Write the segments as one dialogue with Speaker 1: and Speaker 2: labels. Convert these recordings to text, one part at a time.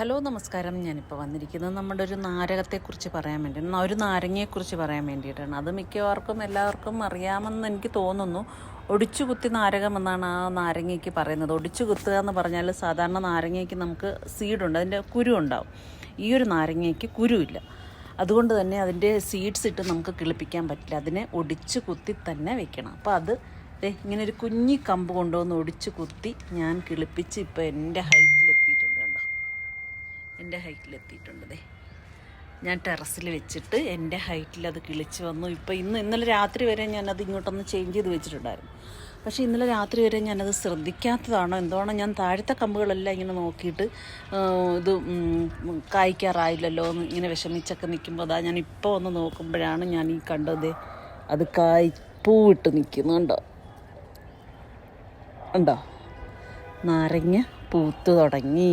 Speaker 1: Hello നമസ്കാരം. ഞാനിപ്പോൾ വന്നിരിക്കുന്നത് നമ്മുടെ ഒരു നാരകത്തെക്കുറിച്ച് പറയാൻ വേണ്ടി ഒരു നാരങ്ങയെക്കുറിച്ച് പറയാൻ വേണ്ടിയിട്ടാണ്. അത് മിക്കവാർക്കും എല്ലാവർക്കും അറിയാമെന്ന് എനിക്ക് തോന്നുന്നു. ഒടിച്ചു കുത്തി നാരകം എന്നാണ് ആ നാരങ്ങയ്ക്ക് പറയുന്നത്. ഒടിച്ചു കുത്തുക എന്ന് പറഞ്ഞാൽ സാധാരണ നാരങ്ങയ്ക്ക് നമുക്ക് സീഡുണ്ട് അതിന്റെ കുരു ഉണ്ടാവും. ഈ ഒരു നാരങ്ങയ്ക്ക് കുരുവില്ല. അതുകൊണ്ട് തന്നെ അതിന്റെ സീഡ്സ് ഇട്ട് നമുക്ക് കിളിപ്പിക്കാൻ പറ്റില്ല. അതിനെ ഒടിച്ചു കുത്തി തന്നെ വെക്കണം. അപ്പോൾ അത് ഇങ്ങനെ ഒരു കുഞ്ഞി കമ്പ് കൊണ്ടുവന്ന് ഒടിച്ചു കുത്തി ഞാൻ കിളിപ്പിച്ച് ഇപ്പോൾ എന്റെ കണ്ടോ എന്റെ ഹൈറ്റിലെത്തിയിട്ടുണ്ട് ദേ ഞാൻ ടെറസിൽ വെച്ചിട്ട് എന്റെ ഹൈറ്റിൽ അത് കിളിച്ച് വന്നു. ഇപ്പോൾ ഇന്ന് ഇന്നലെ രാത്രി വരെ ഞാനത് ഇങ്ങോട്ടൊന്ന് ചേഞ്ച് ചെയ്ത് വെച്ചിട്ടുണ്ടായിരുന്നു. പക്ഷേ ഇന്നലെ രാത്രി വരെ ഞാനത് ശ്രദ്ധിക്കാത്തതാണോ? എന്തുവാണോ? ഞാൻ താഴത്തെ കമ്പുകളെല്ലാം ഇങ്ങനെ നോക്കിയിട്ട് ഇത് കായ്ക്കാറായില്ലല്ലോ എന്ന് ഇങ്ങനെ വിഷമിച്ചൊക്കെ നിൽക്കുമ്പോൾ അതാ ഞാൻ ഇപ്പോൾ ഒന്ന് നോക്കുമ്പോഴാണ് ഞാൻ ഈ കണ്ടത്. അത് കായ് പൂവിട്ട് നിൽക്കുന്നു കണ്ടോ? ഉണ്ടോ നാരങ്ങ പൂത്തു തുടങ്ങി.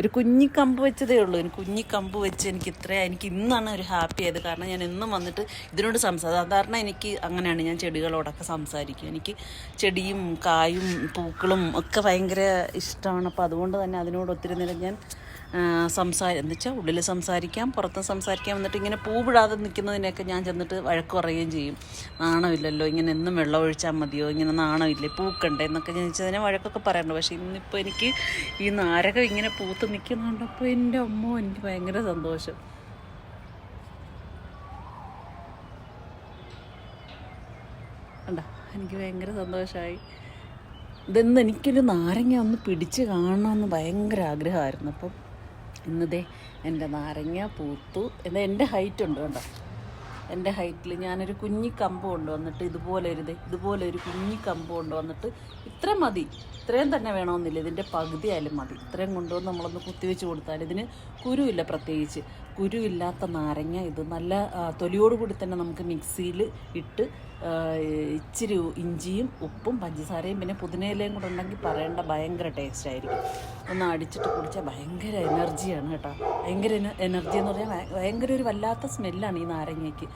Speaker 1: ഒരു കുഞ്ഞിക്കമ്പ് വെച്ചതേ ഉള്ളൂ. എനിക്ക് കുഞ്ഞി കമ്പ് വെച്ച് എനിക്ക് ഇത്ര എനിക്ക് ഇന്നാണ് ഒരു ഹാപ്പി ആയത്. കാരണം ഞാൻ എന്നും വന്നിട്ട് ഇതിനോട് സംസാരം സാധാരണ എനിക്ക് അങ്ങനെയാണ് ഞാൻ ചെടികളോടൊക്കെ സംസാരിക്കും. എനിക്ക് ചെടിയും കായും പൂക്കളും ഒക്കെ ഭയങ്കര ഇഷ്ടമാണ്. അപ്പോൾ അതുകൊണ്ട് തന്നെ അതിനോട് ഒത്തിരി നേരം ഞാൻ സംസാരം എന്ന് വെച്ചാൽ ഉള്ളിൽ സംസാരിക്കാം പുറത്ത് സംസാരിക്കാം എന്നിട്ട് ഇങ്ങനെ പൂവിടാതെ നിൽക്കുന്നതിനെയൊക്കെ ഞാൻ ചെന്നിട്ട് വഴക്ക് പറയുകയും ചെയ്യും. നാണമില്ലല്ലോ ഇങ്ങനെ എന്നും വെള്ളം ഒഴിച്ചാൽ മതിയോ ഇങ്ങനെ നാണമില്ലേ പൂക്കണ്ടേ എന്നൊക്കെ ഞാൻ ചോദിച്ചതിനെ വഴക്കൊക്കെ പറയാറുണ്ട്. പക്ഷേ ഇന്നിപ്പോൾ എനിക്ക് ഈ നാരകം ഇങ്ങനെ പൂത്ത് നിൽക്കുന്നുണ്ടപ്പോൾ എന്റെ അമ്മോ എനിക്ക് ഭയങ്കര സന്തോഷം. എനിക്ക് ഭയങ്കര സന്തോഷമായി ഇതെന്ന് എനിക്കൊരു നാരങ്ങ ഒന്ന് പിടിച്ച് കാണണമെന്ന് ഭയങ്കര ആഗ്രഹമായിരുന്നു. അപ്പം ഇന്നതേ എന്റെ നാരങ്ങ പൂത്തു എന്താ എന്റെ ഹൈറ്റ് ഉണ്ട് കണ്ടോ എന്റെ ഹൈറ്റിൽ ഞാനൊരു കുഞ്ഞി കമ്പ് കൊണ്ടുവന്നിട്ട് ഇതുപോലെ ഒരു ഇതുപോലെ ഒരു കുഞ്ഞി കമ്പ് കൊണ്ടുവന്നിട്ട് ഇത്രയും മതി. ഇത്രയും തന്നെ വേണമെന്നില്ല. ഇതിന്റെ പകുതി ആയാലും മതി. ഇത്രയും കൊണ്ടുവന്ന് നമ്മളൊന്ന് കുത്തിവെച്ച് കൊടുത്താൽ ഇതിന് കുരുവില്ല പ്രത്യേകിച്ച്. കുരുവില്ലാത്ത നാരങ്ങ ഇത് നല്ല തൊലിയോടുകൂടി തൊലിയോട് കൂടി തന്നെ നമുക്ക് മിക്സിയിൽ ഇട്ട് ഇച്ചിരി ഇഞ്ചിയും ഉപ്പും പഞ്ചസാരയും പിന്നെ പുതിനയിലയും കൂടെ ഉണ്ടെങ്കിൽ പറയേണ്ട ഭയങ്കര ടേസ്റ്റ് ആയിരിക്കും. ഒന്ന് അടിച്ചിട്ട് കുടിച്ചാൽ ഭയങ്കര എനർജിയാണ് കേട്ടോ. ഭയങ്കര എനർജി എന്ന് പറഞ്ഞാൽ ഭയങ്കര ഒരു വല്ലാത്ത സ്മെല്ലാണ് ഈ നാരങ്ങയ്ക്ക്.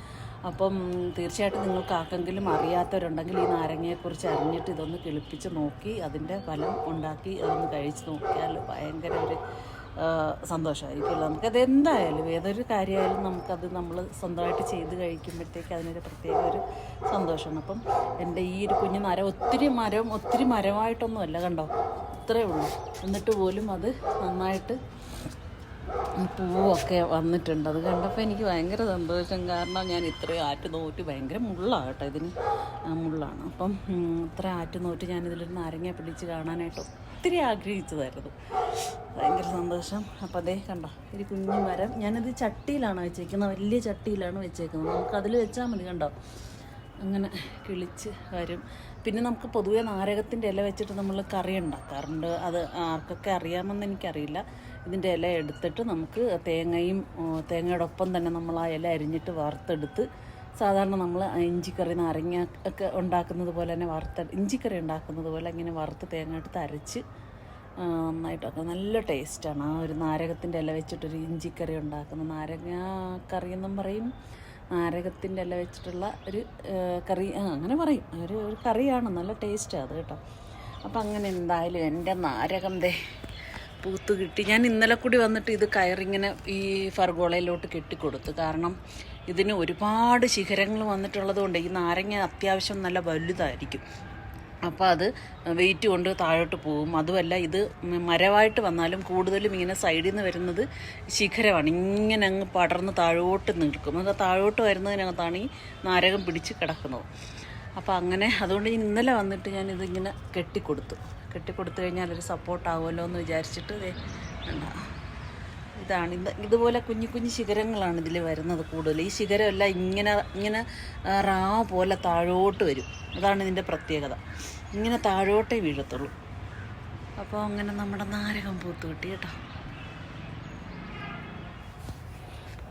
Speaker 1: അപ്പം തീർച്ചയായിട്ടും നിങ്ങൾക്ക് ആർക്കെങ്കിലും അറിയാത്തവരുണ്ടെങ്കിൽ ഈ നാരങ്ങയെക്കുറിച്ച് അറിഞ്ഞിട്ട് ഇതൊന്ന് കിളിപ്പിച്ച് നോക്കി അതിന്റെ ഫലം ഉണ്ടാക്കി അതൊന്ന് കഴിച്ച് നോക്കിയാൽ ഭയങ്കര ഒരു സന്തോഷമായിരിക്കുമല്ലോ നമുക്കത് എന്തായാലും ഏതൊരു കാര്യമായാലും നമുക്കത് നമ്മൾ സ്വന്തമായിട്ട് ചെയ്ത് കഴിക്കുമ്പോഴത്തേക്ക് അതിനൊരു പ്രത്യേക ഒരു സന്തോഷമാണ്. അപ്പം എന്റെ ഈ ഒരു കുഞ്ഞു മരം ഒത്തിരി മരം ഒത്തിരി മരമായിട്ടൊന്നുമല്ല കണ്ടോ? ഇത്രയേ ഉള്ളൂ. എന്നിട്ട് പോലും അത് നന്നായിട്ട് പൂവൊക്കെ വന്നിട്ടുണ്ട്. അത് കണ്ടപ്പോൾ എനിക്ക് ഭയങ്കര സന്തോഷം. കാരണം ഞാൻ ഇത്രയും ആറ്റ് നോറ്റ് ഭയങ്കര മുള്ളാണ് കേട്ടോ ഇതിന് മുള്ളാണ്. അപ്പം ഇത്ര ആറ്റ് ഞാൻ ഇതിലൊരു നാരങ്ങ പിടിച്ച് കാണാനായിട്ട് ഒത്തിരി ആഗ്രഹിച്ചതായിരുന്നു. ഭയങ്കര സന്തോഷം. അപ്പോൾ അതേ കണ്ടോ ഒരു കുഞ്ഞു മരം. ഞാനിത് ചട്ടിയിലാണ് വെച്ചേക്കുന്നത്. വലിയ ചട്ടിയിലാണ് വെച്ചേക്കുന്നത്. നമുക്ക് അതിൽ വെച്ചാൽ മതി കണ്ടോ? അങ്ങനെ കിളിച്ച് വരും. പിന്നെ നമുക്ക് പൊതുവേ നാരകത്തിന്റെ ഇല വെച്ചിട്ട് നമ്മൾ കറി ഉണ്ടാക്കാറുണ്ട്. അത് ആർക്കൊക്കെ അറിയാമെന്ന് എനിക്കറിയില്ല. ഇതിന്റെ ഇല എടുത്തിട്ട് നമുക്ക് തേങ്ങയും തേങ്ങയുടെ ഒപ്പം തന്നെ നമ്മൾ ആ ഇല അരിഞ്ഞിട്ട് വറുത്തെടുത്ത് സാധാരണ നമ്മൾ ഇഞ്ചിക്കറി നാരങ്ങ ഒക്കെ ഉണ്ടാക്കുന്നത് പോലെ തന്നെ വറുത്ത ഇഞ്ചിക്കറി ഉണ്ടാക്കുന്നത് പോലെ ഇങ്ങനെ വറുത്ത് തേങ്ങ എടുത്ത് അരച്ച് നന്നായിട്ടൊക്കെ നല്ല ടേസ്റ്റാണ് ആ ഒരു നാരകത്തിന്റെ ഇല വെച്ചിട്ടൊരു ഇഞ്ചിക്കറി ഉണ്ടാക്കുന്ന നാരങ്ങ കറി എന്നും പറയും. നാരകത്തിന്റെ ഇല വെച്ചിട്ടുള്ള ഒരു കറി അങ്ങനെ പറയും. ഒരു ഒരു കറിയാണ്. നല്ല ടേസ്റ്റാണ് അത് കേട്ടോ. അപ്പം അങ്ങനെ എന്തായാലും എന്റെ നാരകം ദേ പൂത്ത് കിട്ടി. ഞാൻ ഇന്നലെ കൂടി വന്നിട്ട് ഇത് കയറിങ്ങനെ ഈ ഫർഗോളയിലോട്ട് കെട്ടിക്കൊടുത്തു. കാരണം ഇതിന് ഒരുപാട് ശിഖരങ്ങൾ വന്നിട്ടുള്ളത് കൊണ്ട് ഈ നാരങ്ങ അത്യാവശ്യം നല്ല വലുതായിരിക്കും. അപ്പോൾ അത് വെയിറ്റ് കൊണ്ട് താഴോട്ട് പോകും. അതുമല്ല ഇത് മരവായിട്ട് വന്നാലും കൂടുതലും ഇങ്ങനെ സൈഡിൽ നിന്ന് വരുന്നത് ശിഖരമാണ്. ഇങ്ങനെ അങ്ങ് പടർന്ന് താഴോട്ട് നിൽക്കും. അത് താഴോട്ട് വരുന്നതിനകത്താണ് ഈ നാരകം പിടിച്ച് കിടക്കുന്നത്. അപ്പോൾ അങ്ങനെ അതുകൊണ്ട് ഇന്നലെ വന്നിട്ട് ഞാൻ ഇതിങ്ങനെ കെട്ടിക്കൊടുത്തു. കെട്ടിക്കൊടുത്തു കഴിഞ്ഞാൽ ഒരു സപ്പോർട്ടാവുമല്ലോ എന്ന് വിചാരിച്ചിട്ട്. ഇതാണ്. ഇത് ഇതുപോലെ കുഞ്ഞു കുഞ്ഞു ശിഖരങ്ങളാണ് ഇതിൽ വരുന്നത് കൂടുതൽ ഈ ശിഖരമല്ല ഇങ്ങനെ ഇങ്ങനെ റാ പോലെ താഴോട്ട് വരും. അതാണ് ഇതിന്റെ പ്രത്യേകത. ഇങ്ങനെ താഴോട്ടേ വീഴത്തുള്ളൂ. അപ്പോൾ അങ്ങനെ നമ്മുടെ നാരകം പൂത്ത് കിട്ടി കേട്ടോ.